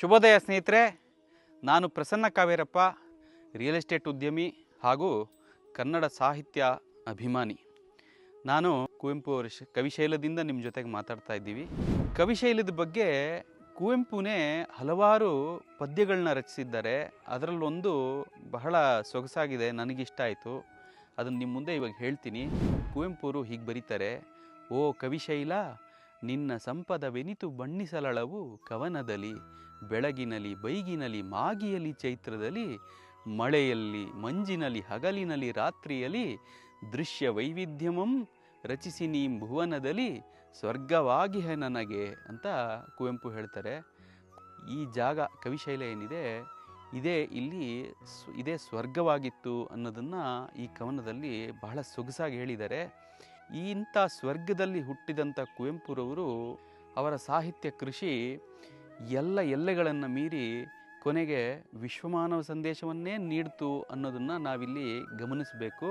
ಶುಭೋದಯ ಸ್ನೇಹಿತರೆ, ನಾನು ಪ್ರಸನ್ನ ಕಾವೇರಪ್ಪ, ರಿಯಲ್ ಎಸ್ಟೇಟ್ ಉದ್ಯಮಿ ಹಾಗೂ ಕನ್ನಡ ಸಾಹಿತ್ಯ ಅಭಿಮಾನಿ. ನಾನು ಕುವೆಂಪು ಅವರ ಕವಿಶೈಲದಿಂದ ನಿಮ್ಮ ಜೊತೆಗೆ ಮಾತಾಡ್ತಾ ಇದ್ದೀವಿ. ಕವಿಶೈಲದ ಬಗ್ಗೆ ಕುವೆಂಪುನೇ ಹಲವಾರು ಪದ್ಯಗಳನ್ನ ರಚಿಸಿದ್ದಾರೆ. ಅದರಲ್ಲೊಂದು ಬಹಳ ಸೊಗಸಾಗಿದೆ, ನನಗಿಷ್ಟ ಆಯಿತು. ಅದನ್ನು ನಿಮ್ಮ ಮುಂದೆ ಇವಾಗ ಹೇಳ್ತೀನಿ. ಕುವೆಂಪುರು ಹೀಗೆ ಬರೀತಾರೆ, ಓ ಕವಿಶೈಲ ನಿನ್ನ ಸಂಪದವೆನಿತು ಬಣ್ಣಿಸಲಳವು ಕವನದಲ್ಲಿ ಬೆಳಗಿನಲಿ ಬೈಗಿನಲಿ ಮಾಗಿಯಲಿ ಚೈತ್ರದಲ್ಲಿ, ಮಳೆಯಲ್ಲಿ ಮಂಜಿನಲ್ಲಿ ಹಗಲಿನಲ್ಲಿ ರಾತ್ರಿಯಲ್ಲಿ ದೃಶ್ಯ ವೈವಿಧ್ಯಮಂ ರಚಿಸಿ ನೀ ಭುವನದಲ್ಲಿ ಸ್ವರ್ಗವಾಗಿಹೆ ನನಗೆ ಅಂತ ಕುವೆಂಪು ಹೇಳ್ತಾರೆ. ಈ ಜಾಗ ಕವಿಶೈಲ ಏನಿದೆ? ಇದೇ ಇಲ್ಲಿ ಇದೇ ಸ್ವರ್ಗವಾಗಿತ್ತು ಅನ್ನೋದನ್ನು ಈ ಕವನದಲ್ಲಿ ಬಹಳ ಸೊಗಸಾಗಿ ಹೇಳಿದ್ದಾರೆ. ಈ ಇಂಥ ಸ್ವರ್ಗದಲ್ಲಿ ಹುಟ್ಟಿದಂಥ ಕುವೆಂಪುರವರು ಅವರ ಸಾಹಿತ್ಯ ಕೃಷಿ ಎಲ್ಲ ಎಲ್ಲೆಗಳನ್ನು ಮೀರಿ ಕೊನೆಗೆ ವಿಶ್ವಮಾನವ ಸಂದೇಶವನ್ನೇ ನೀಡ್ತು ಅನ್ನೋದನ್ನು ನಾವಿಲ್ಲಿ ಗಮನಿಸಬೇಕು.